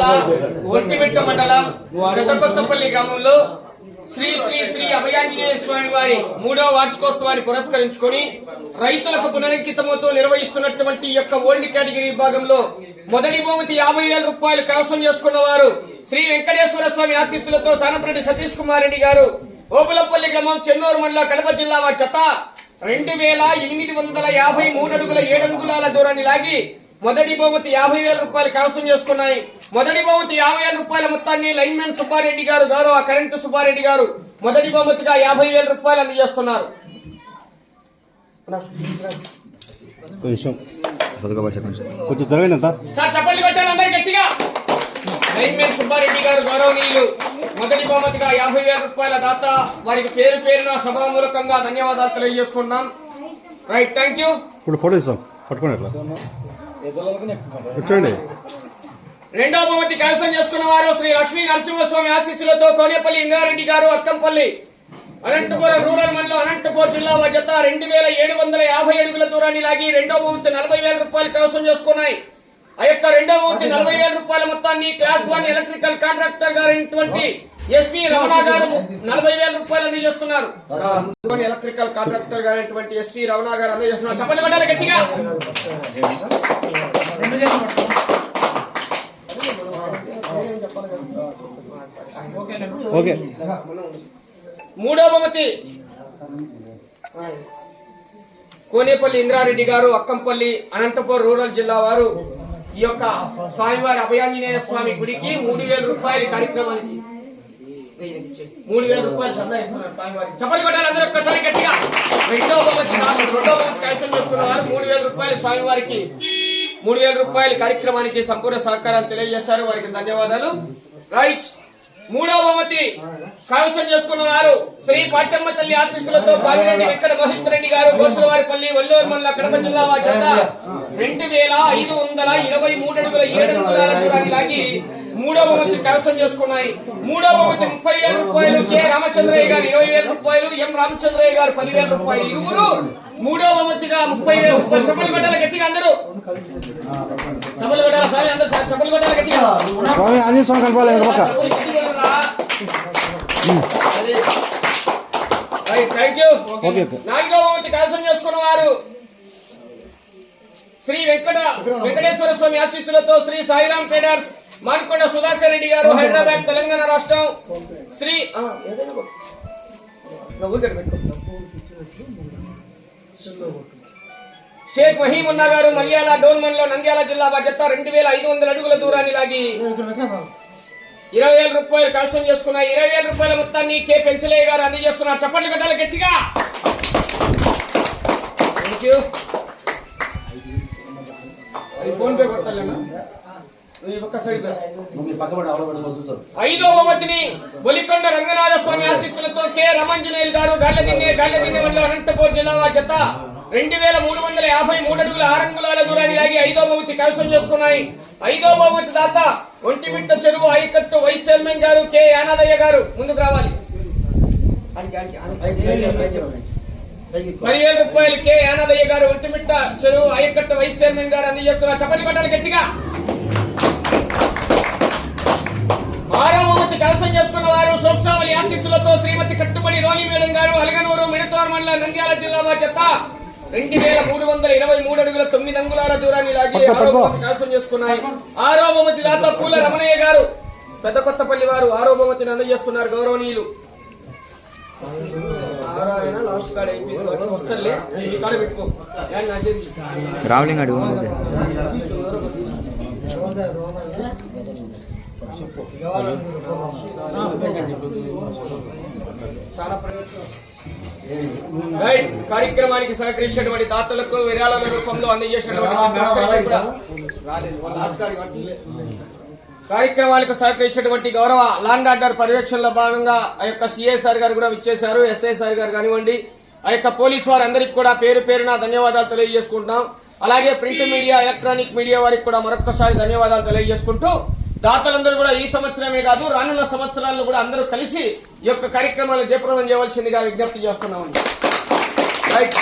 జిల్లా ఒంటిమిట్ట మండలం కొత్తపల్లి గ్రామంలో శ్రీ శ్రీ శ్రీ అభయాంజనేయ స్వామి వారి మూడవ వార్షికోత్సవాన్ని పురస్కరించుకొని రైతులకు పునరంకితమవుతూ నిర్వహిస్తున్నటువంటి యొక్క ఓల్డ్ కేటగిరీ విభాగంలో మొదటి బహుమతి యాభై వేల రూపాయలు కైవసం చేసుకున్న వారు శ్రీ వెంకటేశ్వర స్వామి ఆశీస్సులతో సానపరెడ్డి సతీష్ కుమార్ రెడ్డి గారు. ఓపులపల్లి గ్రామం చెన్నూరు మండలం కడప జిల్లా వారి చెత్త రెండు వేల ఎనిమిది వందల యాభై మూడు అడుగుల ఏడు అంగుళాల దూరాన్ని లాగి మొదటి బహుమతి యాభై వేల రూపాయలు కైవసం చేసుకున్నాయి. మొదటి బహుమతి యాభై వేల రూపాయల మొత్తాన్ని లైన్మెన్ సుబ్బారెడ్డి గారు గౌరవ కరెంటు సుబ్బారెడ్డి గారు మొదటి బహుమతిగా యాభై వేల రూపాయలు అందజేస్తున్నారు. కొంచెం. సార్ చప్పట్లు పెట్టాలి అందరు గట్టిగా. లైన్మెన్ సుబ్బారెడ్డి గారు గౌరవనీయులు మొదటి బహుమతిగా యాభై వేల రూపాయల దాత. వారికి పేరు పేరున సభామూలకంగా ధన్యవాదాలు తెలియజేసుకుంటున్నాం. రైట్ థ్యాంక్ యూ ఇప్పుడు ఫోటో ఇస్తాం పట్టుకోండి కూర్చోండి. రెండో బహుమతి కైవసం చేసుకున్న వారు శ్రీ లక్ష్మీ నరసింహస్వామి ఆశీస్సులతో కోనేపల్లి ఇంగారెడ్డి గారు అక్కంపల్లి అనంతపురం రూరల్ మండలం అనంతపురం జిల్లా మధ్యత రెండు వేల ఏడు వందల యాభై అడుగుల దూరాన్ని లాగి రెండో బహుమతి నలభై వేల రూపాయలు కైవసం చేసుకున్నాయి. ఆ యొక్క రెండో బహుమతి నలభై వేల రూపాయల మొత్తాన్ని క్లాస్ వన్ ఎలక్ట్రికల్ కాంట్రాక్టర్ గారైనటువంటి ఎస్పీ రమణ గారు నలభై వేల రూపాయలు అందజేస్తున్నారు. ఎలక్ట్రికల్ కాంట్రాక్టర్ గారైనటువంటి ఎస్పీ రమణ గారు అందజేస్తున్నారు. చెప్పండి పట్టాలి గట్టిగా. ఓకే. మూడో బహుమతి. కోనేపల్లి ఇంద్రారెడ్డి గారు అక్కంపల్లి అనంతపురం రూరల్ జిల్లా వారు ఈ యొక్క స్వామివారి అభయాంజనేయ స్వామి గుడికి మూడు వేల రూపాయల కార్యక్రమానికి మూడు వేల రూపాయలు చందా ఇస్తున్నారు స్వామివారికి. చప్పటి కొట్టాలి అందరూ ఒక్కసారి గట్టిగా. రెండో బొమ్మకి కాదు, రెండో బహుమతి చేసుకున్న వారు మూడు వేల రూపాయలు స్వామివారికి మూడు వేల రూపాయల కార్యక్రమానికి సంపూర్ణ సహకారం తెలియజేశారు. వారికి ధన్యవాదాలు. రైట్. మూడవ బహుమతి కైవసం చేసుకున్న వారు శ్రీ పాటమ్మ తల్లి ఆశీస్సులతో బావిరెడ్డి వెంకట మోహిత్ రెడ్డి గారు గోసులవారిపల్లి వల్లూరు మండల కడప జిల్లా వారి రెండు వేల ఐదు వందల ఇరవై మూడు అడుగుల ఏడు అంగుళాల దూరాన్ని లాగి మూడవ బహుమతి కైవసం చేసుకున్నాయి. మూడవ బహుమతి ముప్పై వేల రూపాయలు కె. రామచంద్రయ్య గారు ఇరవై వేల రూపాయలు ఎం. రామచంద్రయ్య గారు పదివేల రూపాయలు. ఇరువురు మూడవ బహుమతిగా ముప్పై వేల రూపాయలు. చప్పలు కొట్టాలి గట్టిగా అందరూ. చప్పలు కొట్టాలి సార్ అందరూ సార్ చప్పలు కొట్టాలి గట్టిగా. స్వామి ఆంజనేయ స్వామి కనపాలి వెనక పక్క. Thank you okay, okay. నాలుగో బహుమతి కైవసం చేసుకున్న వారు శ్రీ వెంకట వెంకటేశ్వర స్వామి ఆశీస్సులతో శ్రీ సాయిరాం ట్రేడర్స్ మాడికొండ సుధాకర్ రెడ్డి గారు హైదరాబాద్ తెలంగాణ రాష్ట్రం శ్రీ. షేక్ మహీమున్నా గారు మల్యాల డోల్మన్లో నంద్యాల జిల్లా బాధ్యత రెండు వేల ఐదు వందల అడుగుల దూరాన్ని లాగి ఇరవై వేల రూపాయలు కైవసం చేసుకున్న ఇరవై వేల రూపాయల మొత్తాన్ని కె పెంచలయ్య గారు అందజేస్తున్నారు. చప్పట్లు కట్టాలి గట్టిగా. థ్యాంక్ యూ ఫోన్ పే కొట్టాలేనా నువ్వు ఈ పక్క సైడ్ రా. ఐదో బహుమతిని బొలికొండ రంగనాథ స్వామి ఆశీస్సులతో కె. రమంజనేయులు గారు గాడ్లదిన్నె గాడ్లదిన్నె మండలం అనంతపూర్ జిల్లా వారి జత రెండు వేల మూడు వందల యాభై మూడు అడుగుల ఆరంగులాల దూరాన్ని లాగి ఐదో బహుమతి కైవసం చేసుకున్నాయి. ఐదో బహుమతి దాత ఒంటిమిట్ట చెరువు హైకట్టు vice chairman garu K. Yanadaiah garu ముందుకు రావాలి. పదివేల రూపాయలు కె. యానాదయ్య గారు ఒంటిమిట్ట చెరువు హైకట్టు వైస్ చైర్మన్ గారు అందజేస్తున్నారు. చప్పటి పట్టాలి గట్టిగా. కలసం చేసుకున్న వారు సోప్సావళి ఆశీస్సులతో శ్రీమతి కట్టుబడి రోలి మేడం గారు అలగనూరు మిడతోర్ మండల నంద్యాల జిల్లా బాధ్యత రెండు వేల మూడు వందల ఇరవై మూడు అడుగుల తొమ్మిది అంగుళాల దూరాన్ని లాగి కైవసం చేసుకున్నాయి. ఆరో బహుమతి దాత పూల రమణయ్య గారు. పెద్ద కొత్తపల్లి వారు ఆరో బహుమతిని అందజేస్తున్నారు గౌరవనీయులు. రావలింగ్ అడుగు రైట్ కార్యక్రమానికి సహకరించినటువంటి దాతలకు విరాళాల రూపంలో అందజేసినటువంటి కార్యక్రమాలకు సహకరించినటువంటి గౌరవ లాండ్ ఆర్డర్ పర్యవేక్షణలో భాగంగా ఆ యొక్క సిఎస్ఆర్ గారు కూడా విచ్చేశారు ఎస్ఐసార్ గారు కానివ్వండి. ఆ యొక్క పోలీస్ వారందరికీ కూడా పేరు పేరున ధన్యవాదాలు తెలియజేసుకుంటున్నాం. అలాగే ప్రింట్ మీడియా ఎలక్ట్రానిక్ మీడియా వారికి కూడా మరొకసారి ధన్యవాదాలు తెలియజేసుకుంటూ దాతలందరూ కూడా ఈ సంవత్సరమే కాదు రానున్న సంవత్సరాల్లో కూడా అందరూ కలిసి ఈ యొక్క కార్యక్రమాలను జయప్రదం చేయవలసిందిగా విజ్ఞప్తి చేస్తున్నామండి. రైట్